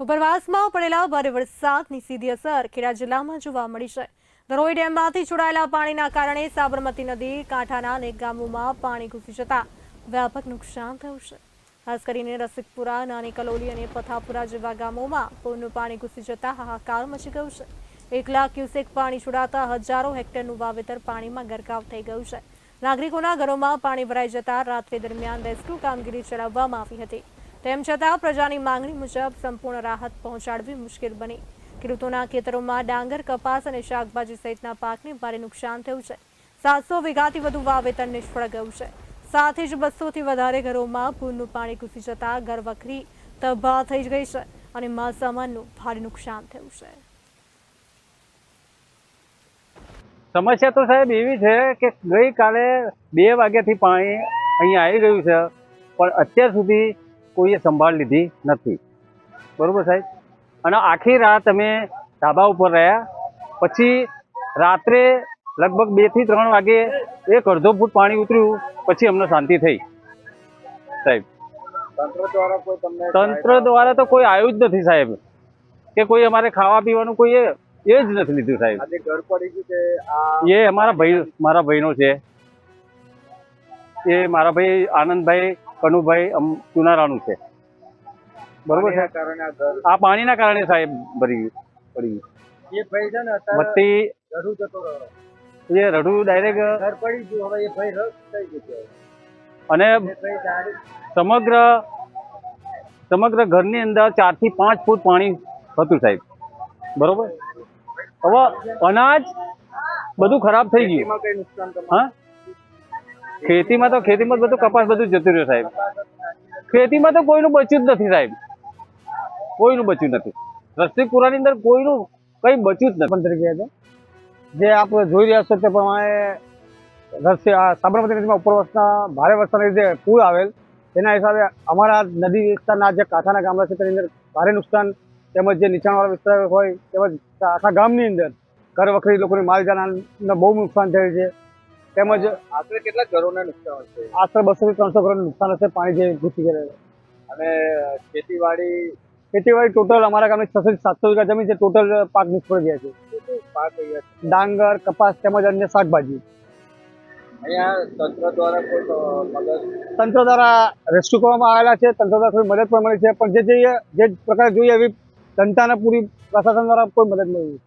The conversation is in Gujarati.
ઉપરવાસમાં પડેલા ભારે વરસાદની સીધી અસર ખેડા જિલ્લામાં જોવા મળી છે. ધરોઈ ડેમમાંથી છોડાયેલા પાણીના કારણે સાબરમતી નદી, કાંઠાના અનેક ગામોમાં પાણી ઘૂસી જતા વ્યાપક નુકસાન થયું છે. ખાસ કરીને રસિકપુરા નાની કલોલી અને પથાપુરા જેવા ગામોમાં પૂરનું પાણી ઘૂસી જતા હાહાકાર મચી ગયું છે. એક લાખ ક્યુસેક પાણી છોડાતા હજારો હેક્ટરનું વાવેતર પાણીમાં ગરકાવ થઈ ગયું છે. નાગરિકોના ઘરોમાં પાણી ભરાઈ જતા રાત્રિ દરમિયાન રેસ્ક્યુ કામગીરી ચલાવવામાં આવી હતી. તેમ છતાં પ્રજાની માંગણી મુજબ સંપૂર્ણ રાહત પહોંચાડવી મુશ્કેલ બની. ખેડૂતોના ખેતરોમાં ડાંગર, કપાસ અને શાકભાજી સહિતના પાકને ભારે નુકસાન થયું છે. સાતસો વીઘાથી વધુ વાવેતર નિષ્ફળ ગયું છે. સાથે જ બસોથી વધારે ઘરોમાં પૂરનું પાણી ઘૂસી જતા ઘર વખરી તબાહ થઈ ગઈ છે અને માલસામાનનું ભારે નુકસાન થયું છે. સમસ્યા તો સાહેબ એવી છે કે ગઈકાલે બે વાગ્યાથી પાણી અહીંયા આવી ગયું છે, પણ અત્યાર સુધી કોઈએ સંભાળ લીધી નથી. બરોબર સાહેબ? અને આખી રાત અમે ધાબા ઉપર રહ્યા. પછી રાત્રે લગભગ બેથી ત્રણ વાગે એક અડધો ફૂટ પાણી ઉતર્યું. પછી અમને શાંતિ થઈ. સાહેબ. તંત્ર દ્વારા તો કોઈ આવ્યું જ નથી સાહેબ. કે કોઈ અમારે ખાવા પીવાનું કોઈ એ જ નથી લીધું સાહેબ. એ અમારા ભાઈ મારા ભાઈનો છે. એ મારા ભાઈ આનંદભાઈ કનુભાઈ ચુનારાનું છે. બરોબર છે? આ પાણીના કારણે સાહેબ ભરી ગયું. પડી ગયું એ ડાયરેક્ટ અને સમગ્ર સમગ્ર ઘરની અંદર ચારથી પાંચ ફૂટ પાણી હતું સાહેબ. બરોબર? હવે અનાજ બધું ખરાબ થઈ ગયું. હા? ખેતીમાં તો ખેતીમાં બધું કપાસ બધું જતું રહ્યું સાહેબ. ખેતીમાં તો કોઈનું બચ્યું જ નથી સાહેબ. કોઈનું બચ્યું નથી. રસ્તિકપુરાની અંદર કોઈનું કંઈ બચ્યું જ નથી. તરીકે છે. જે આપ જોઈ રહ્યા છો તે પ્રમાણે રસ્તે આ સાબરમતી નદીમાં ઉપરવાસના ભારે વરસાદના લીધે પૂર આવેલ. તેના હિસાબે અમારા નદી વિસ્તારના જે કાંઠાના ગામડા છે તેની અંદર ભારે નુકસાન તેમજ જે નીચાણવાળા વિસ્તાર હોય તેમજ આખા ગામની અંદર ઘર વખરી લોકોની માલજાનને બહુ નુકસાન થયું છે. તેમજ આશરે કેટલા ઘરોને નુકસાન છે આશરે બસો થી ત્રણસો કરોડ નુકસાન હશે પાણી જે ઘૂસી ગયેલું અને ખેતીવાડી? ખેતીવાડી ટોટલ અમારા ગામની છસો થી સાતસો વીઘા જમીન છે ટોટલ પાક નિષ્ફળ ગયા છે. પાક? ડાંગર કપાસ તેમજ અન્ય શાકભાજી. અહીંયા તંત્ર દ્વારા કોઈ મદદ? તંત્ર દ્વારા રેસ્ક્યુ કરવામાં આવેલા છે તંત્ર દ્વારા થોડી મદદ પણ મળી છે પણ જે જોઈએ જે પ્રકાર જોઈએ એવી જનતાને પૂરી પ્રશાસન દ્વારા કોઈ મદદ મળી.